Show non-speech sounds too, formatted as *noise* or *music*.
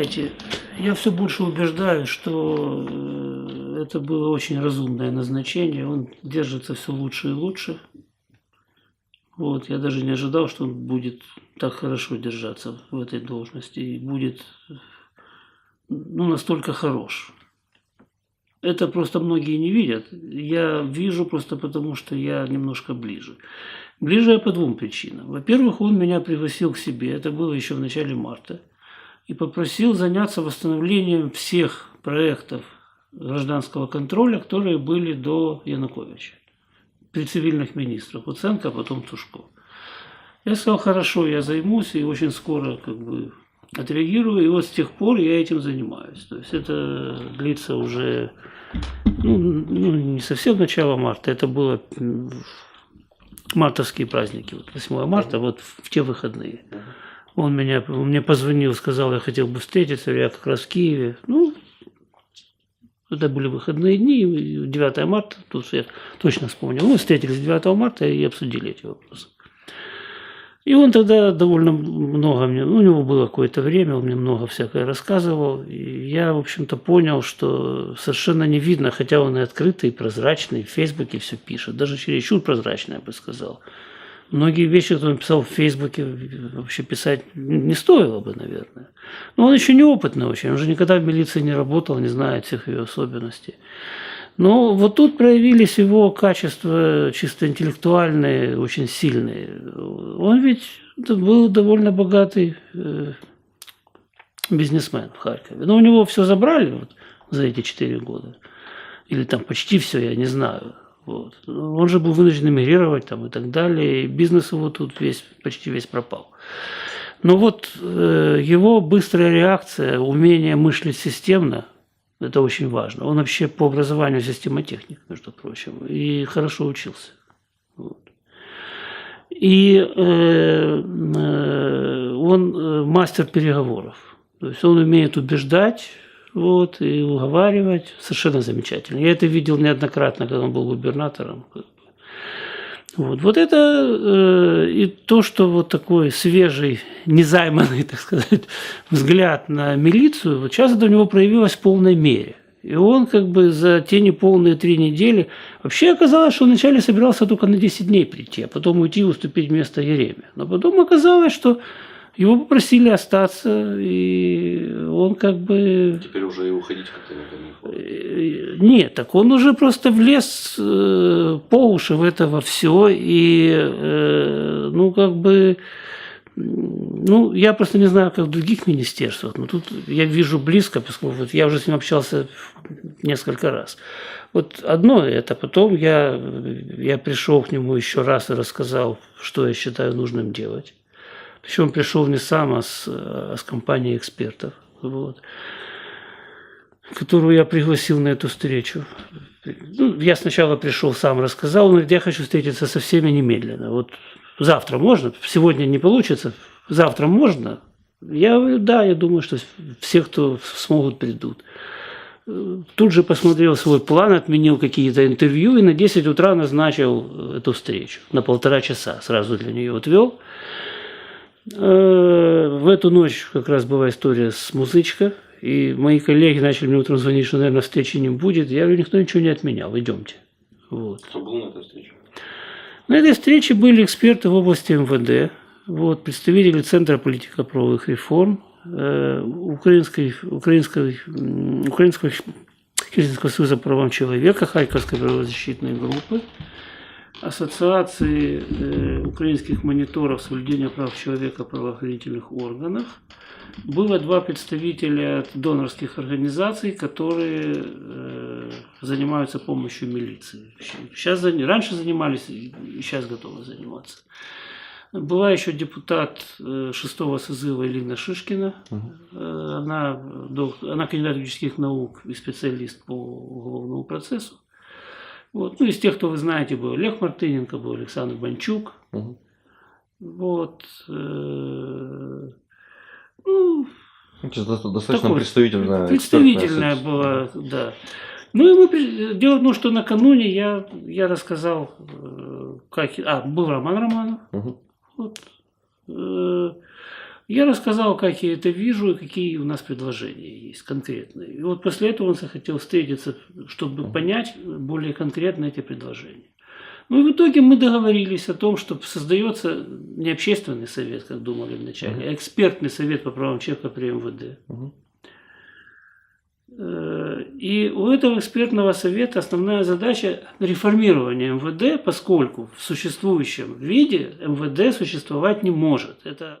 знаете, я все больше убеждаюсь, что э, это было очень разумное назначение. Он держится все лучше и лучше. Вот, я даже не ожидал, что он будет так хорошо держаться в этой должности и будет ну, настолько хорош. Это просто многие не видят. Я вижу просто потому, что я немножко ближе. Ближе я по двум причинам. Во-первых, он меня пригласил к себе, это было еще в начале марта, и попросил заняться восстановлением всех проектов гражданского контроля, которые были до Януковича, при цивильных министрах, Уценко, а потом Тушко. Я сказал, хорошо, я займусь, и очень скоро как бы отреагирую, и вот с тех пор я этим занимаюсь. То есть это длится уже ну, ну, не совсем начало марта, это было мартовские праздники, вот 8 марта, вот в те выходные. Он меня, он мне позвонил, сказал, я хотел бы встретиться, я как раз в Киеве. Ну, это были выходные дни, 9 марта, тут я точно вспомнил. Мы встретились 9 марта и обсудили эти вопросы. И он тогда довольно много мне, ну, у него было какое-то время, он мне много всякое рассказывал. И я, в общем-то, понял, что совершенно не видно, хотя он и открытый, и прозрачный, в Фейсбуке все пишет, даже чересчур прозрачный, я бы сказал. Многие вещи, которые он писал в Фейсбуке, вообще писать не стоило бы, наверное. Но он еще неопытный очень, он же никогда в милиции не работал, не знает всех ее особенностей. Но вот тут проявились его качества чисто интеллектуальные, очень сильные. Он ведь был довольно богатый э, бизнесмен в Харькове. Но у него все забрали вот за эти четыре года. Или там почти все, я не знаю. Вот. Он же был вынужден эмигрировать там и так далее. И бизнес его тут весь, почти весь пропал. Но вот э, его быстрая реакция, умение мыслить системно – это очень важно. Он вообще по образованию системотехник, между прочим, и хорошо учился. Вот. И э, э, он э, мастер переговоров. То есть он умеет убеждать вот, и уговаривать. Совершенно замечательно. Я это видел неоднократно, когда он был губернатором. Вот, вот это э, и то, что вот такой свежий, незайманный, *laughs* так сказать, взгляд на милицию, вот сейчас это у него проявилось в полной мере. И он как бы за те неполные три недели... Вообще оказалось, что вначале собирался только на 10 дней прийти, а потом уйти и уступить место Ереме. Но потом оказалось, что его попросили остаться, и он как бы... Теперь уже и уходить как-то не хочет. Э, нет, так он уже просто влез э, по уши в это во все, и, э, ну, как бы... Ну, я просто не знаю, как в других министерствах, но тут я вижу близко, поскольку вот я уже с ним общался несколько раз. Вот одно это, потом я, я пришел к нему еще раз и рассказал, что я считаю нужным делать. Причем он пришел не сам, а с, а с компанией экспертов, вот, которую я пригласил на эту встречу. Ну, я сначала пришел, сам рассказал, он говорит, я хочу встретиться со всеми немедленно. Вот завтра можно, сегодня не получится, завтра можно. Я говорю, да, я думаю, что все, кто смогут, придут. Тут же посмотрел свой план, отменил какие-то интервью и на 10 утра назначил эту встречу на полтора часа. Сразу для нее отвел. Э, в эту ночь как раз была история с музычка, и мои коллеги начали мне утром звонить, что, наверное, встречи не будет. Я говорю, никто ничего не отменял, идемте. Вот. Кто был на этой встрече? На этой встрече были эксперты в области МВД, вот, представители Центра политико-правовых реформ, э, Украинской, Украинской, Украинского Хельсинского союза правам человека, Харьковской правозащитной группы, Ассоциации э, украинских мониторов соблюдения прав человека правоохранительных органах. Было два представителя от донорских организаций, которые э, занимаются помощью милиции. Сейчас, раньше занимались и сейчас готовы заниматься. Была еще депутат э, шестого созыва Элина Шишкина. Угу. Она, она кандидат юридических наук и специалист по уголовному процессу. Вот. Ну, из тех, кто вы знаете, был Олег Мартыненко, был Александр Банчук. Угу. Вот. Э, ну, достаточно такой, представительная. Представительная была, да. Ну и мы дело в том, что накануне я, я рассказал, э, как. А, был Роман Романов. Угу. Вот. Я рассказал, как я это вижу и какие у нас предложения есть конкретные. И вот после этого он захотел встретиться, чтобы понять более конкретно эти предложения. Ну и в итоге мы договорились о том, что создается не общественный совет, как думали вначале, а экспертный совет по правам человека при МВД. Э, И у этого экспертного совета основная задача реформирования МВД, поскольку в существующем виде МВД существовать не может. Это